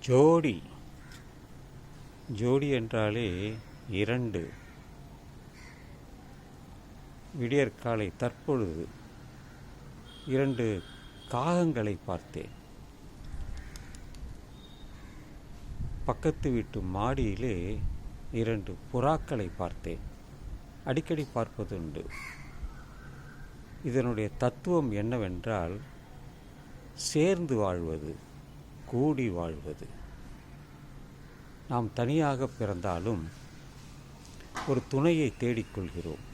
ஜோடி. ஜோடி என்றாலே இரண்டு. விடியற்காலை தற்பொழுது இரண்டு காகங்களை பார்த்தேன். பக்கத்து வீட்டு மாடியிலே இரண்டு புறாக்களை பார்த்தேன். அடிக்கடி பார்ப்பதுண்டு இதனுடைய தத்துவம் என்னவென்றால் சேர்ந்து வாழ்வது. கூடி வாழ்வது. நாம் தனியாக பிறந்தாலும் ஒரு துணையை தேடிக்கொள்கிறோம்.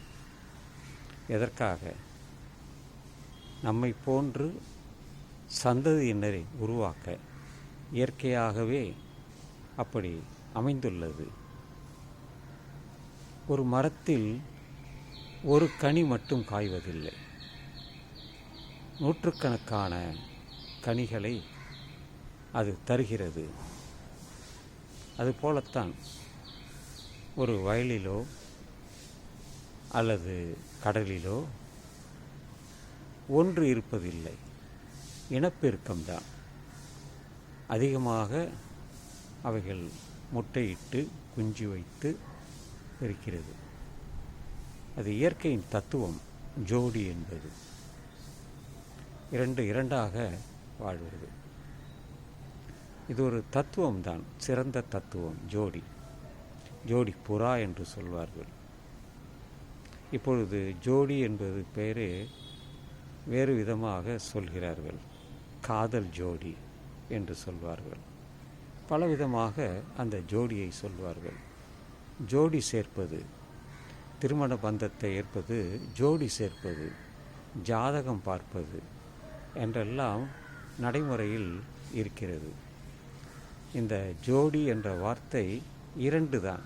எதற்காக? நம்மை போன்று சந்ததியினரை உருவாக்க இயற்கையாகவே அப்படி அமைந்துள்ளது. ஒரு மரத்தில் ஒரு கனி மட்டும் காய்வதில்லை. நூற்றுக்கணக்கான கனிகளை அது தருகிறது. அதுபோலத்தான் ஒரு வயலிலோ அல்லது கடலிலோ ஒன்று இருப்பதில்லை. இனப்பெருக்கம்தான் அதிகமாக அவைகள் முட்டையிட்டு குஞ்சு வைத்து இருக்கிறது. அது இயற்கையின் தத்துவம் ஜோடி என்பது. இரண்டு இரண்டாக வாழ்வது இது ஒரு தத்துவம்தான் சிறந்த தத்துவம் ஜோடி. ஜோடி புறா என்று சொல்வார்கள். இப்பொழுது ஜோடி என்பது பெயரே வேறு விதமாக சொல்கிறார்கள். காதல் ஜோடி என்று சொல்வார்கள். பலவிதமாக அந்த ஜோடியை சொல்வார்கள். ஜோடி சேர்ப்பது திருமண பந்தத்தை ஏற்பது ஜோடி சேர்ப்பது ஜாதகம் பார்ப்பது என்றெல்லாம் நடைமுறையில் இருக்கிறது. இந்த ஜோடி என்ற வார்த்தை இரண்டு தான்.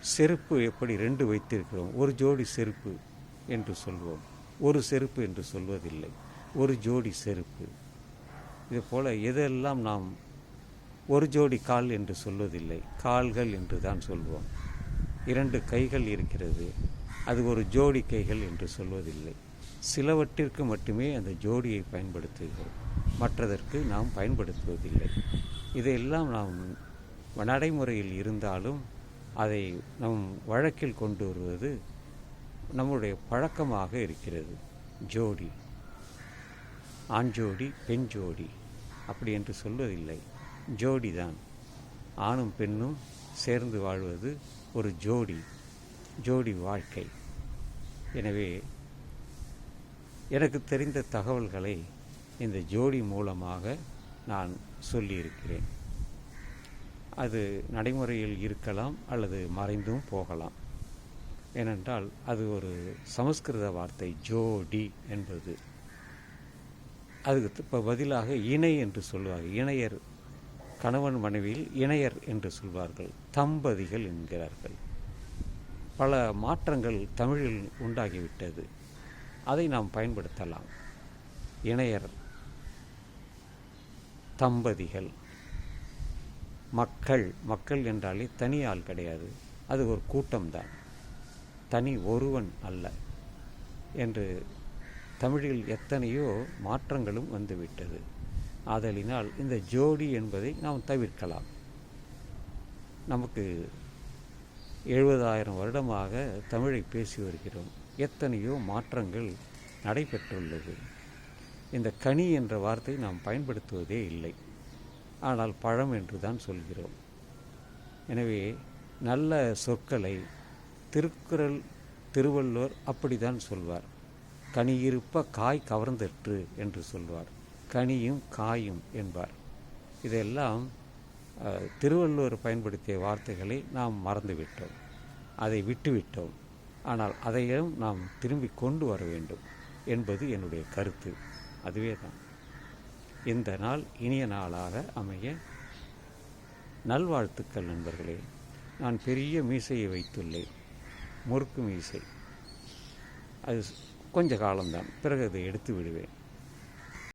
செருப்பு எப்படி ரெண்டு வைத்திருக்கிறோம்? ஒரு ஜோடி செருப்பு என்று சொல்வோம். ஒரு செருப்பு என்று சொல்வதில்லை. ஒரு ஜோடி செருப்பு. இதுபோல் எதெல்லாம் நாம் ஒரு ஜோடி கால் என்று சொல்வதில்லை. கால்கள் என்று தான் சொல்வோம். இரண்டு கைகள் இருக்கிறது. அது ஒரு ஜோடி கைகள் என்று சொல்வதில்லை. சிலவற்றிற்கு மட்டுமே அந்த ஜோடியை பயன்படுத்துகிறோம். மற்றதற்கு நாம் பயன்படுத்துவதில்லை. இதையெல்லாம் நாம் நடைமுறையில் இருந்தாலும் அதை நம் வழக்கில் கொண்டு வருவது நம்முடைய பழக்கமாக இருக்கிறது. ஜோடி. ஆண் ஜோடி பெண் ஜோடி அப்படி என்று சொல்வதில்லை. ஜோடி தான். ஆணும் பெண்ணும் சேர்ந்து வாழ்வது ஒரு ஜோடி ஜோடி வாழ்க்கை. எனவே எனக்கு தெரிந்த தகவல்களை இந்த ஜோடி மூலமாக நான் சொல்லியிருக்கிறேன். அது நடைமுறையில் இருக்கலாம் அல்லது மறைந்தும் போகலாம். ஏனென்றால் அது ஒரு சமஸ்கிருத வார்த்தை ஜோடி என்பது. அதுக்கு இப்போ பதிலாக இணை என்று சொல்லுவார்கள் இணையர் கணவன் மனைவியில் இணையர் என்று சொல்வார்கள். தம்பதிகள் என்கிறார்கள். பல மாற்றங்கள் தமிழில் உண்டாகிவிட்டது. அதை நாம் பயன்படுத்தலாம். இணையர் தம்பதிகள். மக்கள் மக்கள் என்றாலே தனி ஆள் கிடையாது. அது ஒரு கூட்டம்தான். தனி ஒருவன் அல்ல என்று தமிழில் எத்தனையோ மாற்றங்களும் வந்துவிட்டது. ஆதலினால் இந்த ஜோடி என்பதை நாம் தவிர்க்கலாம். நமக்கு எழுபதாயிரம் வருடமாக தமிழை பேசி வருகிறோம். எத்தனையோ மாற்றங்கள் நடைபெற்றுள்ளது. இந்த கனி என்ற வார்த்தை நாம் பயன்படுத்துவதே இல்லை. ஆனால் பழம் என்று தான் சொல்கிறோம். எனவே நல்ல சொற்களை திருக்குறள் திருவள்ளுவர் அப்படிதான் சொல்வார். கனியிருப்ப காய் கவர்ந்தற்று என்று சொல்வார். கனியும் காயும் என்பார். இதெல்லாம் திருவள்ளுவர் பயன்படுத்திய வார்த்தைகளை நாம் மறந்துவிட்டோம். அதை விட்டுவிட்டோம். ஆனால் அதையும் நாம் திரும்பி கொண்டு வர வேண்டும் என்பது என்னுடைய கருத்து. அதுவே தான். இந்த நாள் இனிய நாளாக அமைய நல்வாழ்த்துக்கள் நண்பர்களே. நான் பெரிய மீசையை வைத்துள்ளேன். முறுக்கு மீசை. அது கொஞ்ச காலம்தான். பிறகு அதை எடுத்து விடுவேன்.